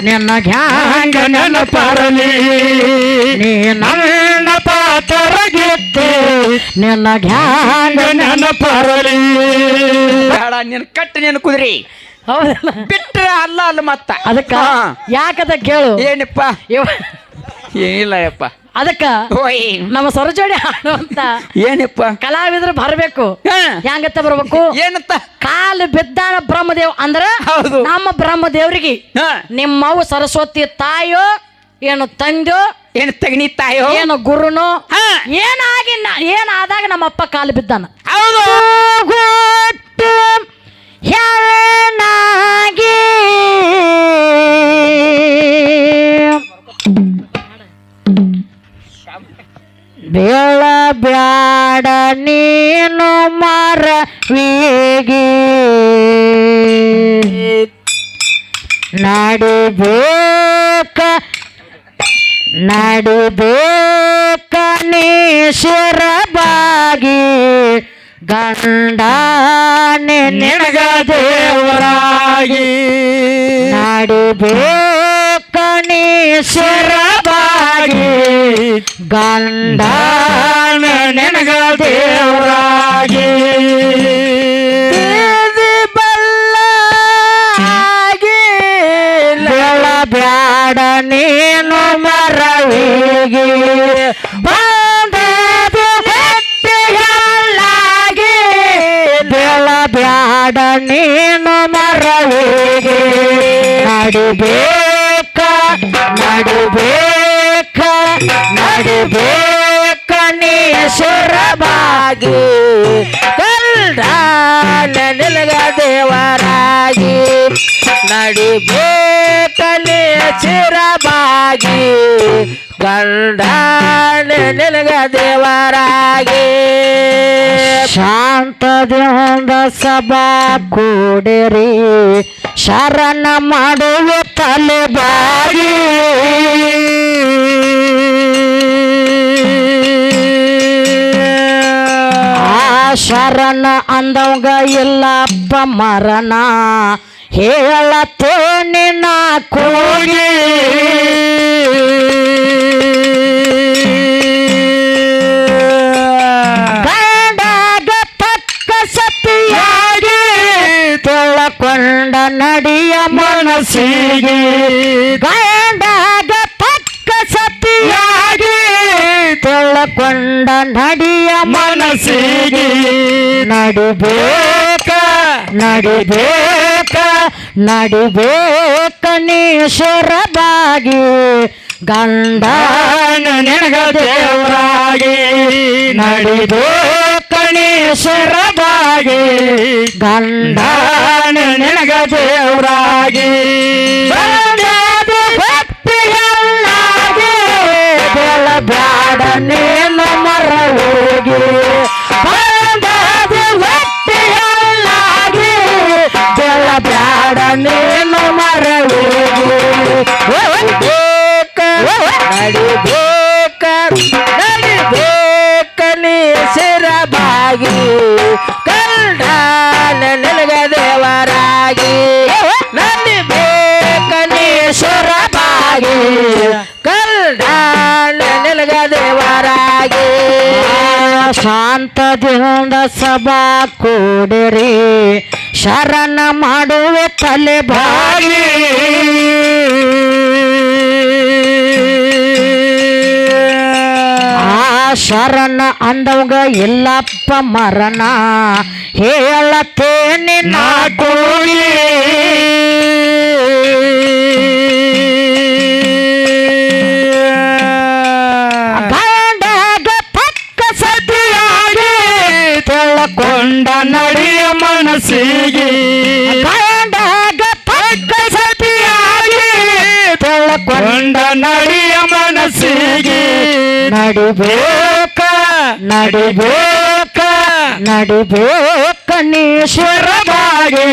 ನಿನ್ನ ಗ್ಯಾಂಗ ನೆನಪರಲಿ. ನೀ ನನ್ನ ಪಾತರಗಿತ್ತು ನಿನ್ನ ಗ್ಯಾಂಗ ನೆನಪರಲಿ. ಬೇಡ ನಿನ್ ಕಟ್ಟ ನಿನ್ ಕುದ್ರಿ. ಹೌದಲ್ಲ. ಬಿಟ್ರೆ ಅಲ್ಲ ಅಲ್ಲ ಮತ್ತ. ಅದಕ್ಕ. ಯಾಕದ ಕೇಳು? ಏನಪ್ಪ? ಇವ- ಏನಿಲ್ಲ ಯಪ್ಪ ಅದಕ್ಕ ಓಯ್. ನಮ್ಮ ಸ್ವರಜೋಡಿ ಹಾಡುವಂತ ಏನಪ್ಪ? ಕಲಾವಿದ್ರು ಬರಬೇಕು. ಹೆಂಗತ್ತ ಬರ್ಬೇಕು? ಏನತ್ತ? ಕಾಲು ಬಿದ್ದಾನ ಬ್ರಹ್ಮದೇವ್ ಅಂದ್ರ ಹೌದು. ನಮ್ಮ ಬ್ರಹ್ಮದೇವ್ರಿಗೆ. ನಿಮ್ಮವು ಸರಸ್ವತಿ ತಾಯೋ ಏನು ತಂದೋ ಏನು ತಗಣಿ ತಾಯೋ? ಏನು ಗುರುನೋ. ಏನಾಗಿ ಏನಾದಾಗ ಏನಾದಾಗ ನಮ್ಮಪ್ಪ ಕಾಲು ಬಿದ್ದಾನ. ಹೌದು. ಗೊತ್ತು ಬೇಳ ಬ್ಯಾಡ ನೀನು ಮರವಿಗಿ ನಡಿಬೇಕ ನಡಿಬೇಕ ನೀ ಶಿರಬಾಗಿ ಗಂಡನೆ ನಿನಗ ದೇವರಾಗಿ. ನಡಿಬೇಕ ನೀ ಶಿರಬಾಗಿ ಗಂಡನ ನಿನಗ ದೇವರಾಗಿ ಬ್ಯಾಡ ನೀನು ಮರವಿಗೆ. ಗಟ್ಟಿಯಲ್ಲಾಗಿ ಬೆಳ ಬ್ಯಾಡ ನೀನು ಮರವಿಗೆ. ನಡಿಬೇಕ ನಡಿಬೇಕ. ಸುರಬಾಗಿ ಕಲ್ದಾನ ನಿಲಗ ದೇವರಾಗಿ. ನಡಿಬೇಕಲಿ ಚಿರಬಾಗಿ ಗಂಡಾನ ನಿಲಗ ದೇವರಾಗಿ. ಶಾಂತದಿಂದ ಸಭಾ ಕೂಡಿರಿ ಶರಣ ಮಾಡುವ. ತಲೆ ಬಾಗಿ ಶರಣ ಅಂದವಂಗ ಇಲ್ಲಪ್ಪ ಮರಣ. ಹೇಳತ್ತೇನೆ ನಾ ನಡಿಬೇಕ ನಡಿಬೇಕ ನಡಿಬೇಕ ನೀಶ್ವರಬಾಗಿ ಗಂಡನ ನಿನಗ ದೇವರಾಗಿ, ನಡಿಬೇಕ ನೀಶ್ವರಬಾಗಿ ಗಂಡನ ನಿನಗ ದೇವರಾಗಿ. ಭಕ್ತಿಯಲ್ಲಾಗಿ ಬ್ಯಾಡ ನೀನು ಮರ ಆ ದೇವರಾಗಿ ಶಾಂತದಿಂದ ಸಭಾ ಕೂಡಿರಿ. ಶರಣ ಮಾಡುವೆ ತಲೆ ಆ ಶರಣ ಅಂದವಾಗ ಎಲ್ಲಪ್ಪ ಮರಣ. ಹೇಳತ್ತೇನೆ ನಾ ನಡಿಬೇಕ ನಡಿಬೇಕ ನಡಿಬೇಕ ನೀಶ್ವರವಾಗಿ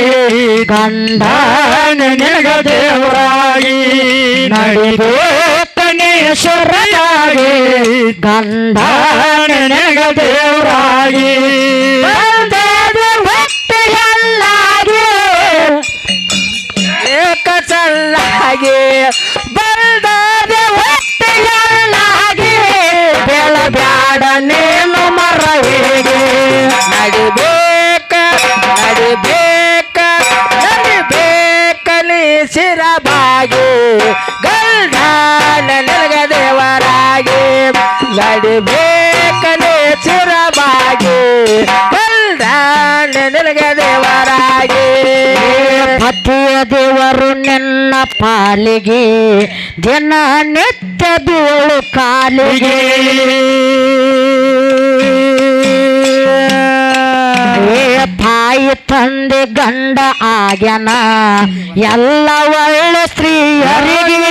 ಗಂಡನ ನಿನಗ ದೇವರಾಗಿ ನಡಿಬೇಕ ನೀಶ್ವರಯಾಗಿ ಗಂಡನ ನಿನಗ ದೇವರಾಗಿ ಬಂದದ ಹೊಟ್ಟೆಯಲ್ಲಾಗಿ ಏಕ ಚಲ್ಲಾಗಿ ದೇವರಾಗಿ ಗಂಡ ನಿನಗ ದೇವರಾಗಿ ನಡಿಬೇಕನೆ ಚಿರವಾಗಿ ಗಂಡ ನನಗ ದೇವರಾಗಿ. ಪತಿಯ ದೇವರು ನಿನ್ನ ಪಾಲಿಗೆ ದಿನ ನಿತ್ಯ ಬೀಳು ಕಾಲಿಗೆ. ಏ ತಾಯಿ ತಂದೆ ಗಂಡ ಆಗ್ಯನ. ಎಲ್ಲ ಒಳ್ಳೆ ಸ್ತ್ರೀಯರಿಗೆ.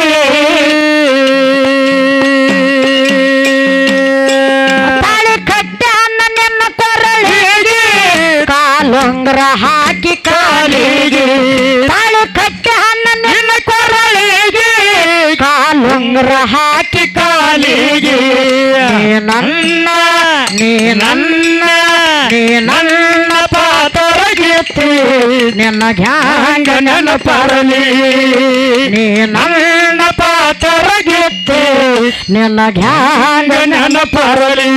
ತಾಳಿ ಕಟ್ಟಾನ ನಿನ್ನ ಕೊರಳಿಗೆ. ಕಾಲುಂಗ್ರ ಹಾಕಿ ಕಾಲಿಗೆ. ತಾಳಿ ಕಟ್ಟಾನ ನಿನ್ನ ಕೊರಳಿಗೆ. ಕಾಲುಂಗ್ರ ಹಾಕಿ ಕಾಲಿಗೆ. ನನ್ನ, ನೀ ನನ್ನ ನೀ ನನ್ನ. ಪಾತರಗಿತ್ತಿ ನಿನ್ನ ಧ್ಯಾಂಗ ನೆನಪರಲಿ ನೀ ನನ್ನ ಪಾತರಗಿತ್ತಿ ನಿನ್ನ ಧ್ಯಾಂಗ ನೆನಪರಲಿ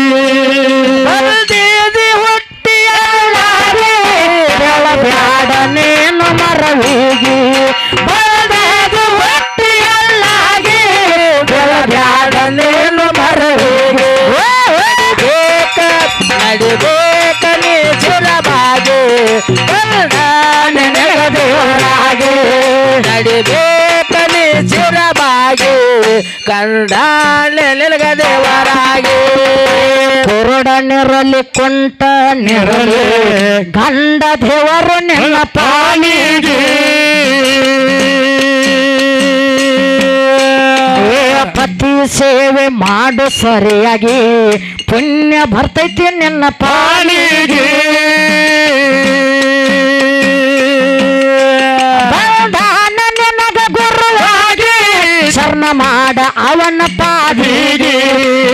ನಿನಗ ದೇವರಾಗಿ ಕುರುಡ ನೆರಲಿ ಕುಂಟ ನೆರಲಿ ಗಂಡ ದೇವರು ನಿನ್ನ ಪಾಲಿಗೆ. ಏ ಪತಿ ಸೇವೆ ಮಾಡು ಸರಿಯಾಗಿ. ಪುಣ್ಯ ಬರ್ತೈತಿ ನಿನ್ನ ಪಾಲಿಗೆ. ಮಾಡ ಅವನ ಪಾದಿಗೆ.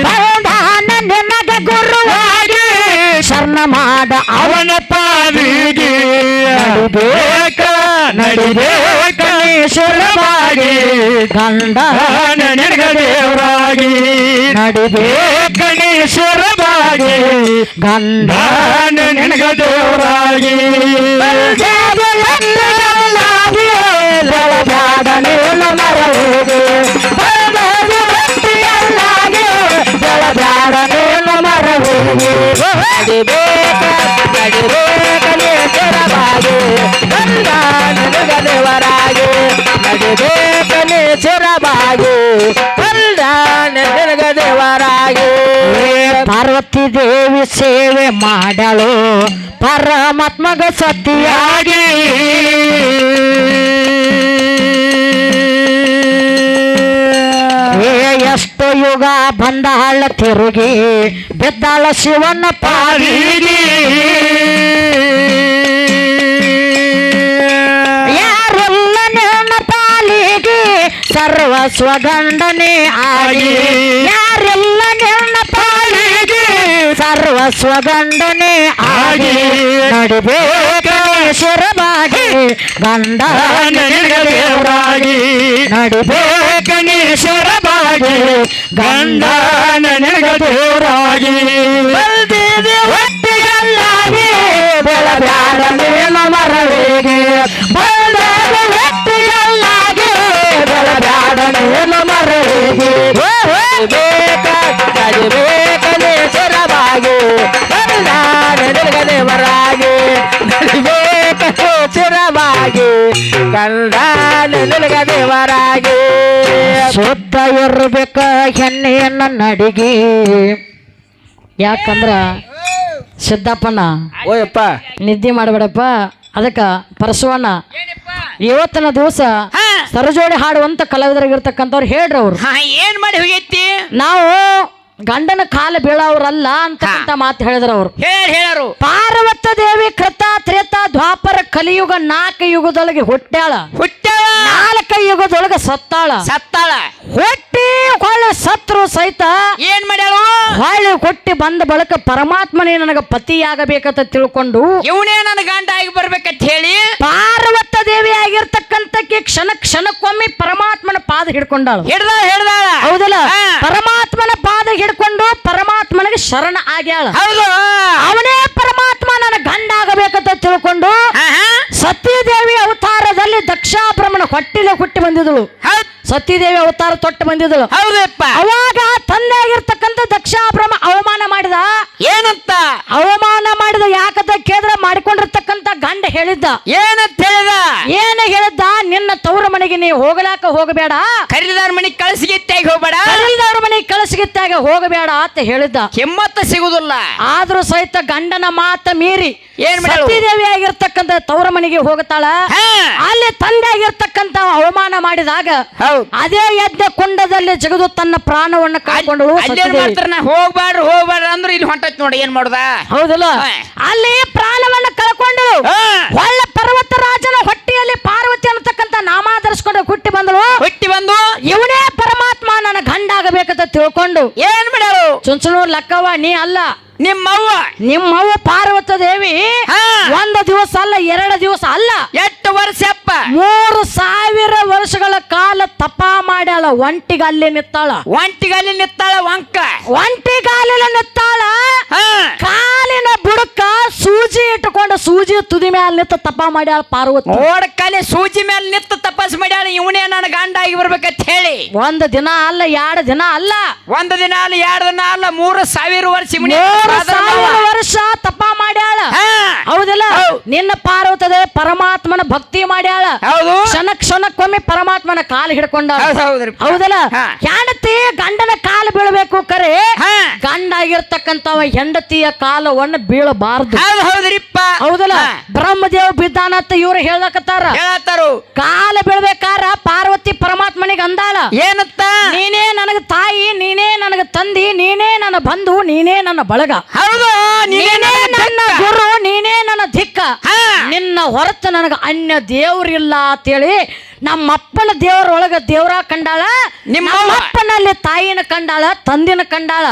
ಬಂದಾನ ನಿನಗ ಗುರುವಾಗಿ. ಶರಣ ಮಾಡ ಅವನ ಪಾದಿಗೆ. ನಡಿಬೇಕ ನಡಿಬೇಕ ಶರಣವಾಗಿ ಗಂಡ ನಿನಗ ದೇವರಾಗಿ ನಡಿಬೇಕ ಶರಣವಾಗಿ ಗಂಡ ನಿನಗ ಪಾರ್ವತಿ ದೇವಿ ಸೇವೆ ಮಾಡಲು ಪರಮಾತ್ಮಗ ಸತಿಯಾಗಿ. ಎಷ್ಟು ಯುಗ ಬಂದಾಳ ತಿರುಗಿ, ಬಿದ್ದಾಳ ಶಿವನ ಪಾಲಿಗೆ ಯಾರೆಲ್ಲ ನನ್ನ ಪಾಲಿಗೆ ಸರ್ವ ಸ್ವಗಂಡನೆ ಆಗಿ. ಯಾರೆಲ್ಲ ನನ್ನ ಪಾಲಿಗೆ ಸರ್ವ ಸ್ವಗಂಡನೆ ಆಗಿ. ನಡಿಬೇಕ ಶಿರಬಾಗಿ ಗಂಡ ದೇವರಾಗಿ. ಶಿರಬಾಗಿ ಗಂಡ ಬಲ್ದಿದೆ ಹೊಟ್ಟಿಗಲ್ಲಾಗಿ ಬೆಳಬ್ಯಾಡ ಮರವೇಗೆ ಮರವಿಗೆ ಗಂಡ ನಿನಗ ದೇವರಾಗಿ. ಸುತ್ತ ಇರ್ಬೇಕ ಹೆಣ್ಣೆಯನ್ನ ನಡಿಗೆ. ಯಾಕಂದ್ರ ಸಿದ್ದಪ್ಪನ ಓಯಪ್ಪ. ನಿದ್ದೆ ಮಾಡಬೇಡಪ್ಪ. ಅದಕ್ಕ ಪರಶುವಣ್ಣ ಇವತ್ತಿನ ದಿವಸ ಸರಜೋಡಿ ಹಾಡುವಂತ ಕಲಾವಿದರಾಗಿರ್ತಕ್ಕಂಥವ್ರು ಹೇಳ್ರಿ ಅವ್ರು. ಹಾ ಏನ್ ಮಾಡಿ ಹೋಗೈತಿ? ನಾವು ಗಂಡನ ಕಾಲ ಬೀಳವ್ರಲ್ಲ ಅಂತ ಮಾತು ಹೇಳಿದ್ರ ಅವ್ರು. ಹೇಳ ಹೇಳರು. ಪಾರ್ವತ ದೇವಿ ಕೃತ ತ್ರೇತ ದ್ವಾಪರ ಕಲಿಯುಗ ನಾಲ್ಕು ಯುಗದೊಳಗೆ ಹುಟ್ಟ್ಯಾಳ. ಹುಟ್ಟವ ನಾಲ್ಕು ಯುಗದೊಳಗ ಸತ್ತಾಳ. ಸತ್ತಾಳ. ಹೊಟ್ಟಿ ಹೊಳ್ಳ ಸತ್ರು ಸಹಿತ ಏನ್ ಮಾಡ್ಯಾಳು? ಹೊಳ್ಳಿ ಕೊಟ್ಟಿ ಬಂದ ಬಳಿಕ ಪರಮಾತ್ಮನೇ ನನಗ ಪತಿಯಾಗಬೇಕಂತ ತಿಳ್ಕೊಂಡು ಇವನೇ ನನ್ನ ಗಂಡ ಆಗಿ ಬರ್ಬೇಕಂತ ಹೇಳಿ ಪಾರ್ವತ ದೇವಿ ಆಗಿರ್ತಕ್ಕಂತ ಕ್ಷಣ ಕ್ಷಣಕ್ಕೊಮ್ಮೆ ಪರಮಾತ್ಮನ ಪಾದ ಹಿಡ್ಕೊಂಡಾಳು. ಹಿಡ್ದ ಹಿಡ್ದಾಳ ಹೌದಲ್ಲ? ಪರಮಾತ್ಮನ ಪಾದ ಹಿಡ್ಕೊಂಡು ಪರಮಾತ್ಮನಿಗೆ ಶರಣ ಆಗ್ಯಾಳ. ಹೌದು. ಅವನೇ ಪರಮಾತ್ಮ ನನ್ನ ಗಂಡ ಆಗಬೇಕಂತ ತಿಳ್ಕೊಂಡು ಸತ್ಯದೇವಿ ಹಾ. ಸತೀದೇವಿ ದಕ್ಷಾ ಬ್ರಹ್ಮಣ ಹೊಟ್ಟಿಲೆ ಹುಟ್ಟಿ ಬಂದಿದಳು ಹೌದ್. ಸತ್ಯದೇವಿ ಅವತಾರ ತೊಟ್ಟು ಬಂದಿದಳು ಹೌದಪ್ಪ. ಅವಾಗ ತಂದೆ ಆಗಿರ್ತಕ್ಕಂಥ ದಕ್ಷ ಬ್ರಹ್ಮ ಅವಮಾನ ಮಾಡಿದ. ಏನಂತ? ಅವಮಾನ ಮಾಡಿದ ಯಾಕಂತ ಕೇಳಿದ್ರೆ ಮಾಡಿಕೊಂಡಿರ್ತಕ್ಕಂಥ ಗಂಡ ಹೇಳಿದ್ದ. ಏನಂತ ಹೇಳಿದ? ಏನ ಹೇಳಿದ್ದ ನಿನ್ನ ತವರ ಮನೆಗೆ ನೀ ಹೋಗಲಾಕ ಹೋಗಬೇಡ. ಖರೀದಾರ ಮನಿ ಮನೆಗೆ ಹೋಗಬೇಡ ಅಂತ ಹೇಳಿದ್ದ. ಹಿಮ್ಮತ್ತ ಸಿಗುದಿಲ್ಲ ಆದ್ರೂ ಸಹಿತ ಗಂಡನ ಮಾತ ಮೀರಿ ಏನ್ ಆಗಿರ್ತಕ್ಕಂಥ ತವರ ಮನೆಗೆ ಹೋಗುತ್ತಾಳ. ಅಲ್ಲಿ ತಂದೆ ಆಗಿರ್ತಕ್ಕಂತ ಅವಮಾನ ಮಾಡಿದಾಗ ಅದೇ ಯಜ್ಞ ಕುಂಡದಲ್ಲಿ ಜಗದು ತನ್ನ ಪ್ರಾಣವನ್ನು ಕಾಯ್ಕೊಂಡು ಹೋಗ್ಬಾರ್ದು ಹೋಗ್ಬಾರ್ದು ಅಂದ್ರೆ ಇಲ್ಲಿ ಹೊಂಟೈತ್ ನೋಡಿ ಏನ್ ಮಾಡುದ? ಹೌದಲ್ಲ? ಅಲ್ಲಿ ಪ್ರಾಣವನ್ನು ಕಳ್ಕೊಂಡು ಒಳ್ಳೆ ಒಳ್ಳ ಪರ್ವತ ರಾಜನ ಹೊಟ್ಟೆಯಲ್ಲಿ ಪಾರ್ವತಿ ಅನ್ನತಕ್ಕಂತ ನಾಮ ಧರಿಸ್ಕೊಂಡು ಹುಟ್ಟಿ ಬಂದಳು. ಹುಟ್ಟಿ ಬಂದು? ಇವನೇ ಪರಮಾತ್ಮ ನನ್ನ ಗಂಡ ಆಗಬೇಕಂತ ತಿಳ್ಕೊಂಡು ಏನ್ ಮಾಡ್ಯಾಳು? ಚುಂಚನೂರ್ ಲಕ್ಕವ್ವ ನೀ ಅಲ್ಲ. ನಿಮ್ಮವ್ವ. ನಿಮ್ಮವ್ವ ಪಾರ್ವತ ದೇವಿ. ಒಂದು ದಿವಸ ಅಲ್ಲ ಎರಡು ದಿವಸ ಅಲ್ಲ. ಎಷ್ಟು ವರ್ಷ ಅಪ್ಪ ಮೂರು ಸಾವಿರ ವರ್ಷಗಳ ಕಾಲ ತಪ ಮಾಡ್ಯಾಳ ಒಂಟಿಗಲ್ಲಿ ನಿತ್ತಾಳ ಒಂಟಿಗಲ್ಲಿ ನಿತ್ತಾಳ ವಂಕ. ಒಂಟಿಗಾಲಿನ ನಿತ್ತಾಳ. ಕಾಲಿನ ಬುಡಕ ಸೂಜಿ ಇಟ್ಟುಕೊಂಡು ಸೂಜಿ ತುದಿ ಮ್ಯಾಲ ನಿತ್ತ ತಪ ಮಾಡ್ಯಾಳ ಪಾರ್ವತಿ. ಓಡಕಾಲೆ ಸೂಜಿ ಮೇಲೆ ನಿತ್ತ ತಪಸ್ ಮಾಡ್ಯಾಳ ಇವನೇ ನನ್ನ ಗಂಡ ಆಗಿ ಬರ್ಬೇಕಂತ ಹೇಳಿ. ಒಂದ್ ದಿನ ಅಲ್ಲ ಎರಡು ದಿನ ಅಲ್ಲ. ಒಂದ್ ದಿನ ಅಲ್ಲ ಎರಡು ದಿನ ಅಲ್ಲ ಮೂರು ಸಾವಿರ ವರ್ಷ ಮೂರು ಸಾಧನ ವರ್ಷ ತಪ್ಪ ಮಾಡ್ಯಾಳ. ಹಾ. ಹೌದಿಲ್ಲ? ನಿನ್ನ ಪಾರ್ವತದ ಪರಮಾತ್ಮನ ಭಕ್ತಿ ಮಾಡ್ಯಾಳ. ಹೌದು. ಕ್ಷಣ ಕ್ಷಣಕ್ಕೊಮ್ಮೆ ಪರಮಾತ್ಮನ ಕಾಲು ಹಿಡ್ಕೊಂಡ ಹೌದ್ ಹೌದ್ರಿ. ಹೌದಲ್ಲ? ಹಾ. ಹೆಂಡತಿ ಗಂಡನ ಕಾಲು ಬೀಳ್ಬೇಕು ಕರೆ. ಹಾ. ಗಂಡ ಆಗಿರ್ತಕ್ಕಂಥವ ಹೆಂಡತಿಯ ಕಾಲವನ್ನು ಬೀಳಬಾರದು. ಹೌದ್ ಹೌದ್ರಿಪ್ಪ. ಹೌದಲ್ಲ? ಹಾ. ಬ್ರಹ್ಮದೇವ್ ಬಿದ್ದಾನಂತ ಇವ್ರು ಹೇಳಕತ್ತಾರ ಹೇಳತ್ತಾರು ಕಾಲ ಬೀಳ್ಬೇಕಾರ ಪಾರ್ವತಿ ಪರಮಾತ್ಮನಿಗೆ ಅಂದಾಳ. ಏನತ್ತ ನೀನೇ ನನಗ ತಾಯಿ ನೀನೇ ನನಗ ತಂದಿ ನೀನೇ ನನ್ನ ಬಂಧು ನೀನೇ ನನ್ನ ಬಳಗ. ಹೌದು ನೀನೇ ನೀನೇ ನನ್ನ ಗುರು ನೀನೇ ನನ್ನ ದಿಕ್ಕ. ನಿನ್ನ ಹೊರತು ನನಗೆ ಅನ್ಯ ದೇವ್ರಿಲ್ಲ ಅಂತೇಳಿ ನಮ್ಮಪ್ಪನ ದೇವರೊಳಗ ದೇವ್ರ ಕಂಡಾಳ ನಿಮ್ಮಪ್ಪನಲ್ಲಿ ತಾಯಿನ ಕಂಡಾಳ ತಂದಿನ ಕಂಡಾಳ.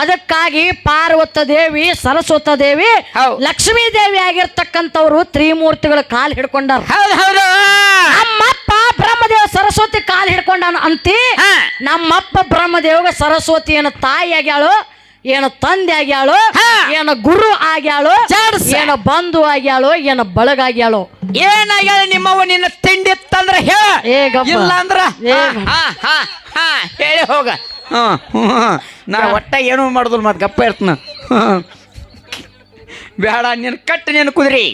ಅದಕ್ಕಾಗಿ ಪಾರ್ವತ ದೇವಿ ಸರಸ್ವತ ದೇವಿ. ಲಕ್ಷ್ಮೀ ದೇವಿ ಆಗಿರ್ತಕ್ಕಂಥವ್ರು ತ್ರಿಮೂರ್ತಿಗಳ ಕಾಲು ಹಿಡ್ಕೊಂಡಾರ. ನಮ್ಮಪ್ಪ ಬ್ರಹ್ಮದೇವ ಸರಸ್ವತಿ ಕಾಲು ಹಿಡ್ಕೊಂಡಾನ ಅಂತಿ ಹಾ. ನಮ್ಮಪ್ಪ ಬ್ರಹ್ಮದೇವಗ ಸರಸ್ವತಿ ಏನು ತಾಯಿ ಆಗ್ಯಾಳು ಏನು ತಂದೆ ಆಗ್ಯಾಳು ಏನ ಗುರು ಆಗ್ಯಾಳು ಏನ ಬಂಧು ಆಗ್ಯಾಳು ಏನು ಬಳಗ ಆಗ್ಯಾಳು. ಏನಾಗ್ಯಾಳ ನಿಮ್ಮವ ನಿನ್ನ ತಿಂಡಿ ತಂದ್ರೆ ಹೇಳ. ಇಲ್ಲ ಅಂದ್ರ ಹಾ, ಹಾ, ಹಾ, ಹಾ, ಹೇಳಿ ಹೋಗ. ನಾ ಒಟ್ಟ ಏನು ಮಾಡುದಿಲ್ಲ ಮತ್ತೆ ಗಪ್ಪ ಇರ್ತನ. ಬೇಡ ನೀನು ಕಟ್ಟು ನೀನು ಕುದ್ರಿ.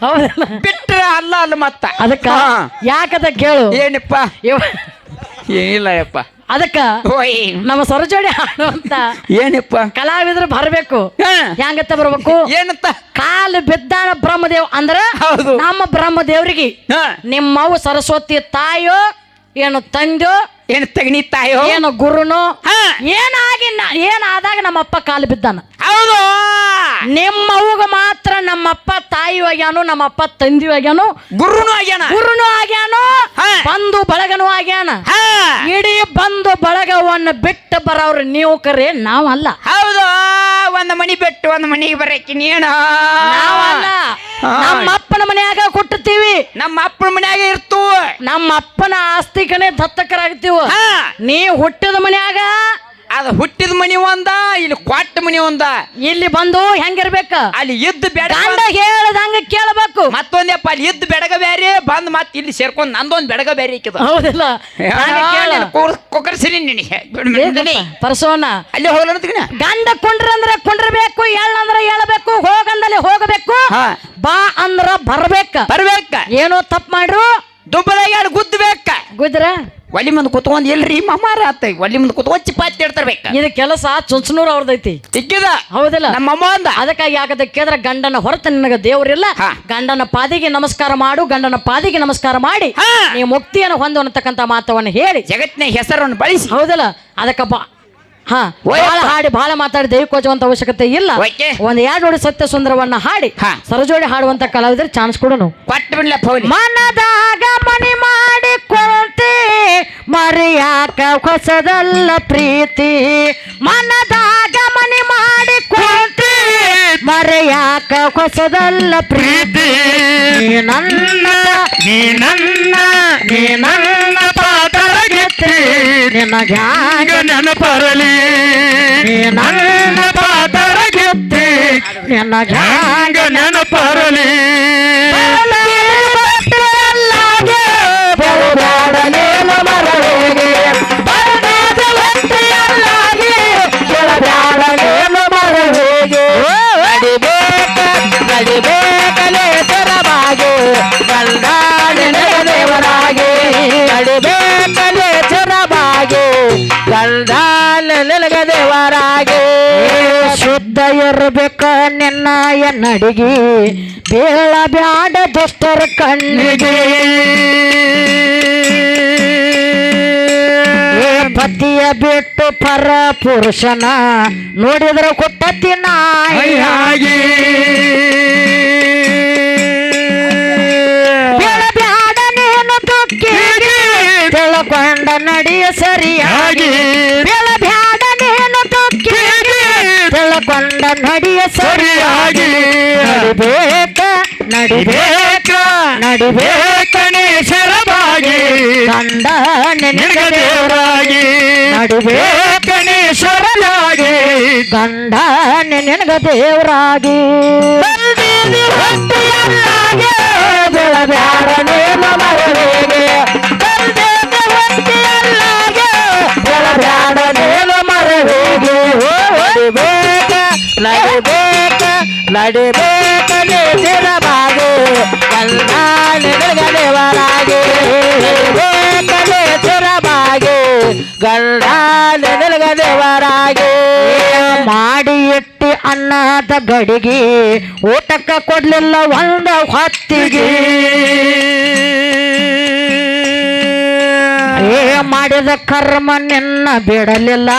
ಹೌದಲ್ಲ. ಅಲ್ಲ ಅಲ್ಲ ಮತ್ತ. ಅದಕ್ಕ ಹಾ. ಯಾಕದ ಕೇಳು? ಏನಪ್ಪ? ಇವ- ಏನಿಲ್ಲ ಯಪ್ಪ. ಅದಕ್ಕ ಓಯ್. ನಮ್ಮ ಸರಜೋಡಿ ಹಾಡುವಂತ ಏನಪ್ಪ? ಕಲಾವಿದ್ರು ಬರಬೇಕು. ಹಾ. ಹೆಂಗತ್ತ ಬರ್ಬೇಕು? ಏನಂತ? ಕಾಲು ಬಿದ್ದಾನ ಬ್ರಹ್ಮದೇವ್ ಅಂದ್ರ ಹೌದು. ನಮ್ಮ ಬ್ರಹ್ಮದೇವ್ರಿಗೆ. ಹಾ. ನಿಮ್ಮವ್ವ ಸರಸ್ವತಿ ತಾಯೋ ಏನು ತಂದೋ ಏನ್ ತಗಣಿ ತಾಯೋ ಏನು ಗುರುನು? ಹಾ. ಏನಾಗಿ ಏನಾದಾಗ ನಮ್ಮಪ್ಪ ಕಾಲು ಬಿದ್ದಾನ? ಹೌದು. ನಿಮ್ಮವ್ಗ ಮಾತ್ರ ನಮ್ಮಪ್ಪ ತಾಯಿ ಆಗ್ಯಾನು ನಮ್ಮಪ್ಪ ತಂದಿ ಆಗ್ಯಾನು? ಗುರುನು ಆಗ್ಯಾನ. ಗುರುನು ಆಗ್ಯಾನು? ಬಂದು ಬಳಗನು ಆಗ್ಯಾನ? ಹಾ. ಇಡೀ ಬಂದು ಬಳಗವನ್ನು ಬಿಟ್ಟು ಬರೋರು ನೀವು ಕರೆ ನಾವಲ್ಲ. ಹೌದು. ಒಂದ್ ಮನಿ ಬಿಟ್ಟು ಒಂದ್ ಮನಿಗೆ ಬರಕ್ಕೆ ನೀನು. ನಾವಲ್ಲ. ಹಾ. ನಮ್ಮ ಅಪ್ಪನ ಮನ್ಯಾಗ ಕೊಟ್ಟತೀವಿ ನಮ್ಮ ಅಪ್ಪನ ಮನ್ಯಾಗ ಇರ್ತು ನಮ್ಮ ಅಪ್ಪನ ಆಸ್ತಿಕನೇ ದತ್ತಕರಾಗ್ತೀವ. ಹಾ. ನೀ ಹುಟ್ಟಿದ ಮನ್ಯಾಗ ಅದ ಹುಟ್ಟಿದ ಮನಿ ಒಂದ ಇಲ್ಲಿ ಕೊಟ್ಟ ಮನಿ ಒಂದ. ಇಲ್ಲಿ ಬಂದು ಹೆಂಗಿರ್ಬೇಕ? ಅಲ್ಲಿ ಇದ್ದು ಬೆಡ ಗಂಡ ಹೇಳ್ದಂಗ ಕೇಳಬೇಕು. ಮತ್ತೊಂದೇಪ್ಪ ಅಲ್ಲಿ ಇದ್ದು ಬೆಡಗ ಬೇರೆ ಬಂದ್ ಮತ್ ಇಲ್ಲಿ ಸೇರ್ಕೊಂಡ್ ನಂದೊಂದ್ ಬೆಡಗ ಬೇರೆ ಇಕ್ಕಿದ ಹೌದಿಲ್ಲ. ಹಾಗೆ ಕೇಳು. ಕುಕ್ಕರ್ಸಿನಿ ಏ ಪರಸೋನ? ಅಲ್ಲಿ ಹೋಗ್ಲಂತೀನ ಗಂಡ ಕುಂಡ್ರಂದ್ರ ಕುಂಡ್ರಬೇಕು ಹೇಳಂದ್ರ ಹೇಳಬೇಕು ಹೋಗಂದಲ್ಲಿ ಹೋಗಬೇಕು. ಹಾ. ಬಾ ಅಂದ್ರ ಬರ್ಬೇಕ. ಬರ್ಬೇಕ. ಏನೋ ತಪ್ಪು ಮಾಡ್ರು. ದುಬ್ಬದಾಗ ಎರಡು ಗುದ್ದಬೇಕ. ಗುದ್ರ ಒಲಿ ಮುಂದೆ ಕುತ್ಕೊಂಡು ಎಲ್ರಿ ಮಮ್ಮಾರ ಆತ. ಒಲಿ ಮುಂದೆ ಕುತ್ಕೊಂಡು ಚಿಪಾತಿ ಇಡ್ತಿರ್ಬೇಕ ಇದು ಕೆಲಸ ಚುಂಚನೂರ್ ಅವ್ರದೈತಿ. ಇಕ್ಕಿದ? ಹೌದಿಲ್ಲ. ನಮ್ಮ ಅಮ್ಮ ಅಂದ ಅದಕ್ಕಾಗಿ ಆಗದ ಕೇದ್ರ ಗಂಡನ ಹೊರತು ನಿನಗ ದೇವರಿಲ್ಲ ಹಾ. ಗಂಡನ ಪಾದಿಗೆ ನಮಸ್ಕಾರ ಮಾಡು ಗಂಡನ ಪಾದಿಗೆ ನಮಸ್ಕಾರ ಮಾಡಿ. ಹಾ. ನೀ ಮುಕ್ತಿಯನ್ನು ಹೊಂದು ಅನ್ನತಕ್ಕಂಥ ಮಾತವನ್ನು ಹೇಳಿ. ಜಗತ್ತಿನ ಹೆಸರನ್ನು ಬಳಸಿ. ಹೌದಲ್ಲ. ಅದಕ್ಕಪ್ಪ ಹಾ ಓಯಪ್ಪ. ಬಹಳ ಹಾಡಿ ಬಹಳ ಮಾತಾಡಿ ದೇವಿ ಕೋಚುವಂತ ಅವಶ್ಯಕತೆ ಇಲ್ಲ. ಓಕೆ. ಒಂದ್ ಎರಡು ನೋಡಿ ಸತ್ಯ ಸುಂದರವನ್ನ ಹಾಡಿ. ಹಾ. ಸರಜೋಡಿ ಹಾಡುವಂತ ಕಲಾವಿದ್ರೆ ಚಾನ್ಸ್ ಕೊಡೋನು ಕೊಟ್ಟು ಬಿಡ್ಲ ಮನದಾಗ ಮನಿ ಮರೆಯಾಕ ಹೊಸದಲ್ಲ ಪ್ರೀತಿ ಮನದಾಗ ಮನೆ ಮಾಡಿ ಕೊಡ್ತಿ ಮರೆಯಾಕ ಹೊಸದಲ್ಲ ಪ್ರೀತಿ ನೀ ನನ್ನ ನೀ ನನ್ನ ನೀ ನನ್ನ ಪಾತ್ರಗೆತ್ತಿ ನಿನಗ ಈಗ ನೆನಪರಲಿ. ನೀ ನನ್ನ ಪಾತ್ರಗೆತ್ತಿ ನಿನಗ ಹ್ಯಾಂಗ ನೆನಪರಲಿ. ದೇವರಾಗಿ ಶುದ್ಧ ಇರ್ಬೇಕ ನಿನ್ನ ಎನ್ನಡಿಗೆ. ಬೇಳ ಬ್ಯಾಡ ದುಷ್ಟರ ಕಣ್ಣಿಗೆ. ಪತಿಯ ಬಿಟ್ಟು ಪರ ಪುರುಷನ ನೋಡಿದ್ರೆ ಕೊಟ್ಟತಿ ನಾಯಿ. ತಿಳ್ಕೊಂಡ ನಡಿಯ ಸರಿಯಾಗಿ. ಬೇಳ ತಿಳ್ಕೊಂಡ ನಡಿಯ ಸರಿಯಾಗಿ ನಡಿಬೇಕ ನಡಿಬೇಕ ನಡಿಬೇಕ ಶರವಾಗಿ ಕಂಡ ನಿನಗ ದೇವರಾಗಿ. ನಡಿಬೇಕ ಶರಣಾಗಿ ಗಂಡ ನಿನಗ ದೇವರಾಗಿ. ಬೆಳಬ್ಯಾಡ ನೇಮ ಮರವೇಗೆ ಬೆಳಬ್ಯಾಡ ನೇಮ ಮರವೇಗೆ ನಡಿಬೇಕ ನಡಿಬೇಕ ಕಲ್ಲ ನಿನಗ ದೇವರಾಗಿ. ನಡಿಬೇಕ ನಿರಬಾಗಿ ಗಂಡ ನಿನಗ ದೇವರಾಗಿ. ಮಾಡಿ ಇಟ್ಟಿ ಅನ್ನದ ಗಡಿಗೆ, ಊಟಕ್ಕ ಕೊಡ್ಲಿಲ್ಲ ಒಂದ ಹೊತ್ತಿಗೆ. ಮಾಡಿದ ಕರ್ಮ ನಿನ್ನ ಬಿಡಲಿಲ್ಲ.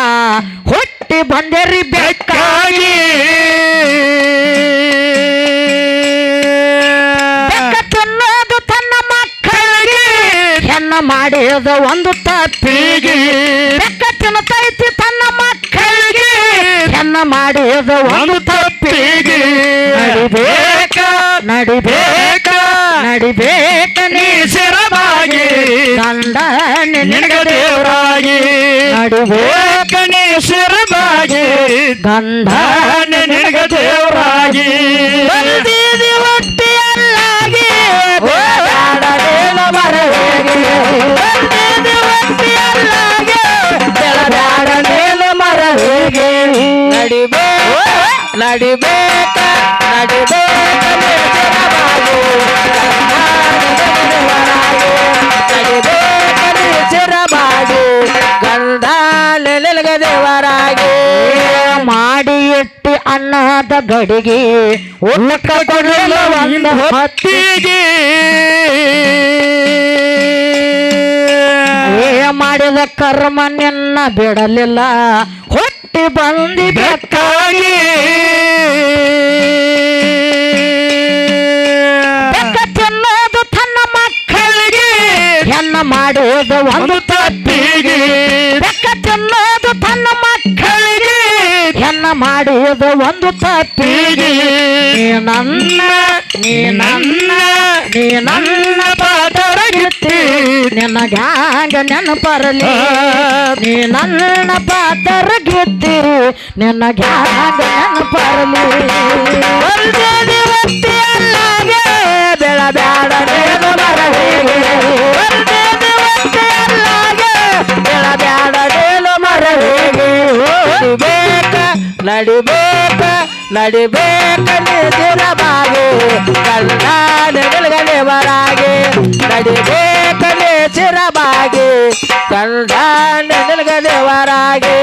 ಹುಟ್ಟಿ ಬಂದೇರಿ ಬೆಕ್ಕಾಗಿ. ಬೆಕ್ಕ ತಿನ್ನೋದು ತನ್ನ ಮಕ್ಕಳಿಗೆ. ಹೆಣ್ಣ ಮಾಡಿದ ಒಂದು ತಪ್ಪಿಗೆ. ಬೆಕ್ಕ ತಿನ್ನತೈತಿ ತನ್ನ ಮಕ್ಕಳಿಗೆ. ಹೆಣ್ಣ ಮಾಡಿದ ಒಂದು ತಪ್ಪಿಗೆ. ನಡಿಬೇಕ ನಡಿಬೇಕ ನಡಿಬೇಕ ನೀ ಶರಭಾಗಿ ಗಂಡ ನಿನಗ ದೇವರಾಗಿ. ನಡಿಬೇಕ ಶರಭಾಗಿ ಗಂಡ ನಿನಗ ದೇವರಾಗಿ. ಬಂದಿದಿ ಮರವೇಗೆ. ಬಂದಿದಿ ಒಟ್ಟಿಯಲ್ಲಾಗಿ. ಬೇಡಾಡೇನ ಮರವೇಗೆ. ನಡಿಬೇಕ ನಡಿಬೇಕ ನಡಿಬೇಕ ಚಿರಬಾಗಿ ಇಟ್ಟಿ ಅನ್ನದ ಗಡಿಗೆ ಉಲ್ಲಕ್ಕ ಕೊಡಲಿಲ್ಲ ಒಂದು ಹೊತ್ತಿಗೆ. ಏ ಮಾಡಿದ ಕರ್ಮ ನಿನ್ನ ಬಿಡಲಿಲ್ಲ ಹೊಟ್ಟಿ ಬಂದಿ ಬೆಕ್ಕಾಗಿ. ಬೆಕ್ಕ ತಿನ್ನೋದು ತನ್ನ ಮಕ್ಕಳಿಗೆ ಹೆಣ್ಣ ಮಾಡೋದು ಒಂದು ತಪ್ಪಿಗೆ. ತಿನ್ನೋದು ತನ್ನ ಹೆಣ್ಣ ಮಾಡುವುದು ಒಂದು ತಪ್ಪಿಗೆ ನೀ ನನ್ನ ನೀ ನನ್ನ ನೀ ನನ್ನ ಪಾತರಗಿತ್ತಿ ನಿನ್ನ ಗ್ಯಾಂಗ ನೆನಪರಲಿ. ನೀ ನನ್ನ ಪಾತರಗಿತ್ತಿ ನಿನ್ನ ಗ್ಯಾಂಗ ನೆನಪರಲಿ. ಬರ್ದೇದಿ ಒತ್ತಿಯಲ್ಲಾಗೆ ಬೆಳಬ್ಯಾಡ ಬೇಡ ಬೇಡ ಮರವೇಗೆ ನಡಿಬೇಕ ನಡಿಬೇಕ ನಡಿಬೇಕ ನಿರಬಾಗಿ ಗಂಧ ನೆಲಗ ದೇವರಾಗಿ ನಡಿಬೇಕ ಚಿರಬಾಗಿ ಗಂಧ ನೆಲಗ ದೇವರಾಗಿ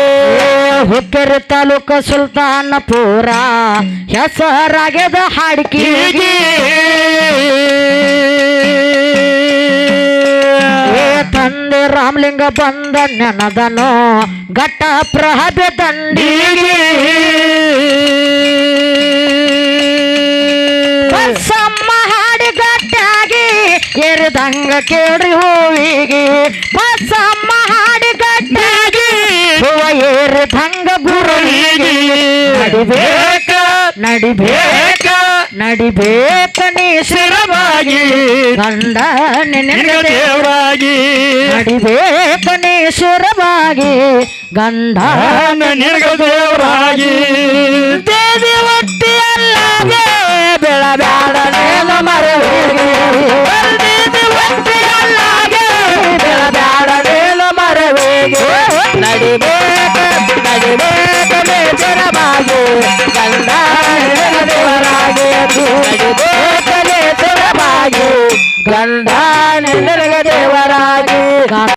ಹುಕ್ಕೇರಿ ತಾಲೂಕು ಸುಲ್ತಾನಪುರ ಹೆಸರಾಗ್ಯದ ಹಾಡ್ಕಿಗೆ. ಏ ತಂದೆ ರಾಮಲಿಂಗ ಬಂದ ನೆನದನು ಘಟ್ಟ ಪ್ರಹಬೆ ದಂಡಿಗೆ ಬಸಮ್ಮ ಹಾಡಿ ಗಟ್ಟಾಗಿ ಎರಿದಂಗ ಕೇಳ್ರಿ ಹೂವಿಗೆ. ಬಸಮ್ಮ ಹಾಡಿ ಗಟ್ಟಾಗಿ ಹೂವ ಏರಿದಂಗ ಗುರುವಿಗೆ. ನಡಿಬೇಕ ನಡಿಬೇಕ ನಡಿಬೇಕ ನೀ ಶಿರವಾಗಿ ಗಂಡ ನಿನಗ ದೇವರಾಗಿ. ನಡಿಬೇಕ ನೀ ಶಿರವಾಗಿ ಗಂಡ ನಿನಗ ದೇವರಾಗಿ. ದೇವಿ ಒಟ್ಟಿಯಲ್ಲಾಗೆ ಬೆಳಬೇಡ ನೇಮ ಮರವೇಗೆ ಒಟ್ಟಿಯಲ್ಲಾಗೆ ಬೆಳಬೇಡ ನೇಮ ಮರವೇಗೆ ನಡಿಬೇಕ ನಡಿಬೇಕ ನೇತರವಾಗಿ ಗಂಡ ನಿನಗ ದೇವರಾಗಿ ನಡಿಬೇಕ ನೇತರವಾಗಿ ಗಂಡ ನಿನಗ ದೇವರಾಗಿ.